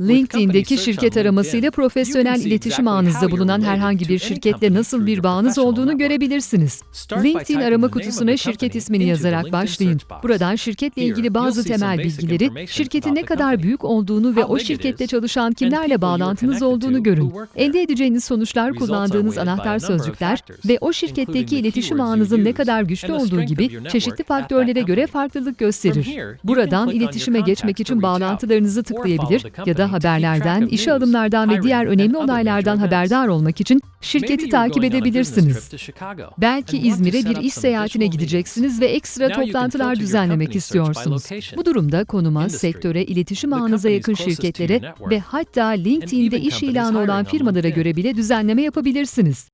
LinkedIn'deki şirket aramasıyla profesyonel iletişim ağınızda bulunan herhangi bir şirketle nasıl bir bağınız olduğunu görebilirsiniz. LinkedIn arama kutusuna şirket ismini yazarak başlayın. Buradan şirketle ilgili bazı temel bilgileri, şirketin ne kadar büyük olduğunu ve o şirkette çalışan kimlerle bağlantınız olduğunu görün. Elde edeceğiniz sonuçlar kullandığınız anahtar sözcükler ve o şirketteki iletişim ağınızın ne kadar güçlü olduğu gibi çeşitli faktörlere göre farklılık gösterir. Buradan iletişime geçmek için bağlantılarınızı tıklayabilir ya da haberlerden, işe alımlardan ve diğer önemli olaylardan haberdar olmak için şirketi takip edebilirsiniz. Belki İzmir'e bir iş seyahatine gideceksiniz ve ekstra toplantılar düzenlemek istiyorsunuz. Bu durumda konuma, sektöre, iletişim ağınıza yakın şirketlere ve hatta LinkedIn'de iş ilanı olan firmalara göre bile düzenleme yapabilirsiniz.